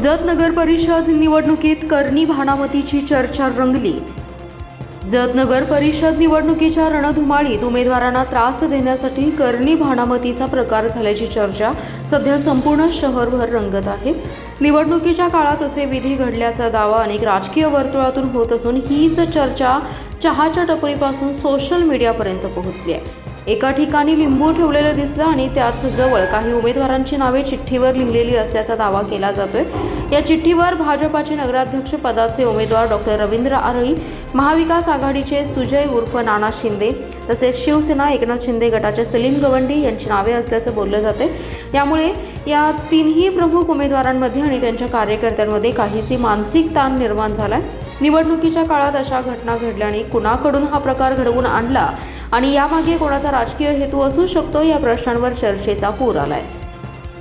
जत नगर परिषद निवडणुकीत करणी भानामतीची चर्चा रंगली. जत नगर परिषद निवडणुकीच्या रणधुमाळीत उमेदवारांना त्रास देण्यासाठी करणी भानामतीचा प्रकार झाल्याची चर्चा सध्या संपूर्ण शहरभर रंगत आहे. निवडणुकीच्या काळात असे विधी घडल्याचा दावा अनेक राजकीय वर्तुळातून होत असून हीच चर्चा चहाच्या टपरीपासून सोशल मीडियापर्यंत पोहोचली आहे. एका ठिकाणी लिंबू ठेवलेलं दिसलं आणि त्याच जवळ काही उमेदवारांची नावे चिठ्ठीवर लिहिलेली असल्याचा दावा केला जातोय. या चिठ्ठीवर भाजपाचे नगराध्यक्ष पदाचे उमेदवार डॉक्टर रवींद्र आरळी महाविकास आघाडीचे सुजय उर्फ नाना शिंदे तसेच शिवसेना एकनाथ शिंदे गटाचे सलीम गवंडी यांची नावे असल्याचं बोललं जाते यामुळे या तीनही प्रमुख उमेदवारांमध्ये आणि त्यांच्या कार्यकर्त्यांमध्ये काहीशी मानसिक ताण निर्माण झालाय. निवडणुकीच्या काळात अशा घटना घडल्याने कुणाकडून हा प्रकार घडवून आणला आणि यामागे कोणाचा राजकीय हेतू असू शकतो या प्रश्नांवर चर्चेचा पूर आलाय.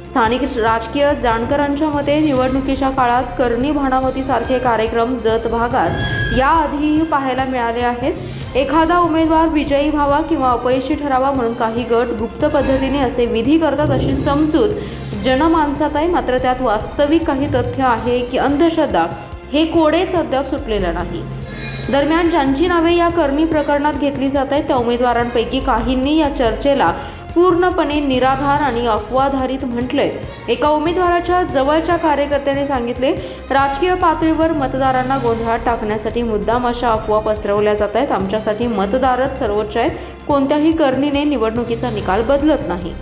स्थानिक राजकीय जाणकारांच्या मते निवडणुकीच्या काळात करणी भानामतीसारखे कार्यक्रम जत भागात याआधीही पाहायला मिळाले आहेत. एखादा उमेदवार विजयी व्हावा किंवा अपयशी ठरावा म्हणून काही गट गुप्त पद्धतीने असे विधी करतात अशी समजूत जनमानसात आहे मात्र त्यात वास्तविक काही तथ्य आहे की अंधश्रद्धा हे कोडेच अद्याप सुटलेलं नाही. दरम्यान ज्यांची नावे या करणी प्रकरणात घेतली जात आहेत त्या उमेदवारांपैकी काहींनी या चर्चेला पूर्णपणे निराधार आणि अफवाधारित म्हटलंय. एका उमेदवाराच्या जवळच्या कार्यकर्त्याने सांगितले राजकीय पातळीवर मतदारांना गोंधळात टाकण्यासाठी मुद्दाम अशा अफवा पसरवल्या जात आहेत. आमच्यासाठी मतदारच सर्वोच्च आहेत. कोणत्याही करणीने निवडणुकीचा निकाल बदलत नाही.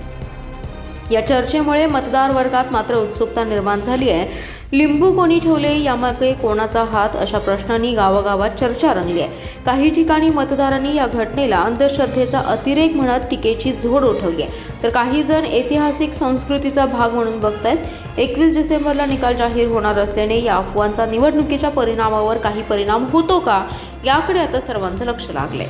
या चर्चेमुळे मतदार वर्गात मात्र उत्सुकता निर्माण झाली आहे. लिंबू कोणी ठेवले यामागे कोणाचा हात अशा प्रश्नांनी गावागावात चर्चा रंगली आहे. काही ठिकाणी मतदारांनी या घटनेला अंधश्रद्धेचा अतिरेक म्हणत टीकेची झोड उठवली आहे. तर काही जण ऐतिहासिक संस्कृतीचा भाग म्हणून बघतायत. एकवीस डिसेंबरला निकाल जाहीर होणार असल्याने या अफवांचा निवडणुकीच्या परिणामावर काही परिणाम होतो का? याकडे आता सर्वांचं लक्ष लागलंय.